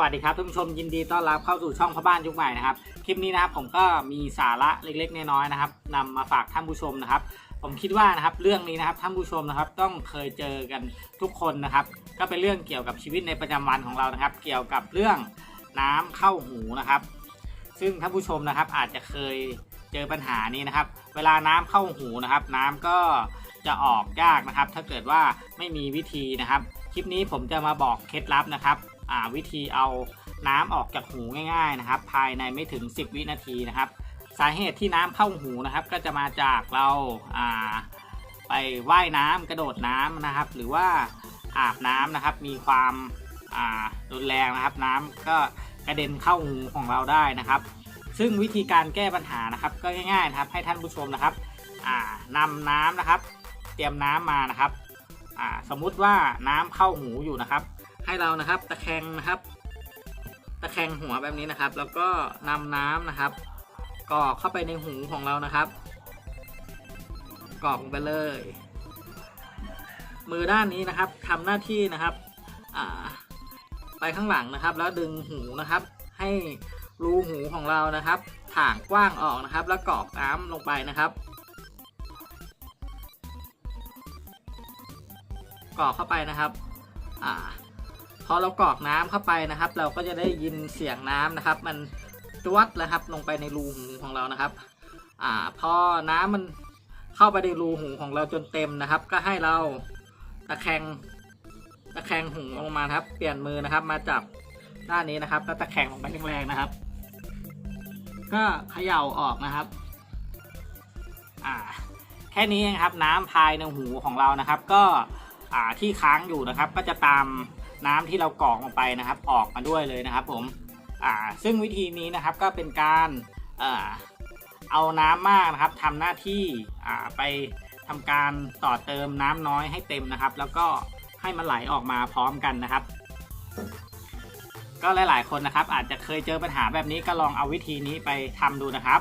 สวัสดีครับท่านผู้ชมยินดีต้อนรับเข้าสู่ช่องพ่อบ้านยุคใหม่นะครับคลิปนี้นะครับผมก็มีสาระเล็กๆน้อยๆนะครับนำมาฝากท่านผู้ชมนะครับ ผมคิดว่านะครับเรื่องนี้นะครับท่านผู้ชมนะครับต้องเคยเจอกันทุกคนนะครับ ก็เป็นเรื่องเกี่ยวกับชีวิตในประจำวันของเรานะครับ เกี่ยวกับเรื่องน้ำเข้าหูนะครับ ซึ่งท่านผู้ชมนะครับอาจจะเคยเจอปัญหานี้นะครับ เวลาน้ำเข้าหูนะครับ น้ำก็จะออกยากนะครับ ถ้าเกิดว่าไม่มีวิธีนะครับ คลิปนี้ผมจะมาบอกเคล็ดลับนะครับ วิธีเอาน้ำออกจากหูง่ายๆนะครับ ภายในไม่ถึง 10 วินาทีนะครับ สาเหตุที่น้ำเข้าหูนะครับ ก็จะมาจากเราาไปว่ายน้ำกระโดดน้ำนะครับ หรือว่าอาบน้ำนะครับ มีความารุนแรงนะครับ น้ำก็กระเด็นเข้าหูของเราได้นะครับ ซึ่งวิธีการแก้ปัญหานะครับ ก็ง่ายๆนะครับให้ท่านผู้ชมนะครับอ่านำน้ำนะครับ เตรียมน้ำมานะครับสมมุติว่าน้ำเข้าหูอยู่นะครับ ให้เรานะครับตะแคงนะครับ ตะแคงหัวแบบนี้นะครับ แล้วก็นำน้ำนะครับกรอกเข้าไปในหูของเรานะครับกรอกไปเลย มือด้านนี้นะครับทำหน้าที่นะครับไปข้างหลังนะครับ แล้วดึงหูนะครับ ให้รูหูของเรานะครับถ่างกว้างออกนะครับ แล้วกรอกน้ำลงไปนะครับกรอกเข้าไปนะครับ อ่า พอเรากรอกน้ำเข้าไปนะครับ เราก็จะได้ยินเสียงน้ำนะครับ มันจวดนะครับลงไปในรูหูของเรานะครับ อ่าพอน้ำมันเข้าไปในรูหูของเราจนเต็มนะครับ ก็ให้เราตะแคงตะแคงหูลงมาครับ เปลี่ยนมือนะครับ มาจับด้านนี้นะครับ แล้วตะแคงลงไปแรงๆนะครับ ก็เขย่าออกนะครับ อ่า แค่นี้เองครับ น้ำภายในหูของเรานะครับ ก็อ่าที่ค้างอยู่นะครับ ก็จะตาม น้ำที่เรากรอกลงไปนะครับ ออกมาด้วยเลยนะครับ ผมอ่าซึ่งวิธีนี้นะครับก็เป็นการเอาน้ำมากนะครับทำหน้าที่อ่าไปทำการต่อเติมน้ำน้อยให้เต็มนะครับ แล้วก็ให้มันไหลออกมาพร้อมกันนะครับ ก็หลาย ๆ คนนะครับ อาจจะเคยเจอปัญหาแบบนี้ก็ลองเอาวิธีนี้ไปทำดูนะครับ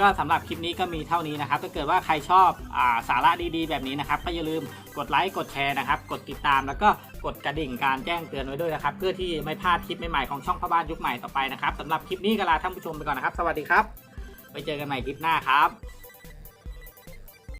ก็สำหรับคลิปนี้ก็มีเท่านี้นะครับ ถ้าเกิดว่าใครชอบอาสาระดีๆ แบบนี้นะครับ ก็อย่าลืมกดไลค์ กดแชร์นะครับ กดติดตาม แล้วก็กดกระดิ่งการแจ้งเตือนไว้ด้วยนะครับ เพื่อที่ไม่พลาดคลิปใหม่ๆของช่องพ่อบ้านยุคใหม่ต่อไปนะครับสำหรับคลิปนี้ก็ลาท่านผู้ชมไปก่อนนะครับ สวัสดีครับ ไปเจอกันใหม่คลิปหน้าครับ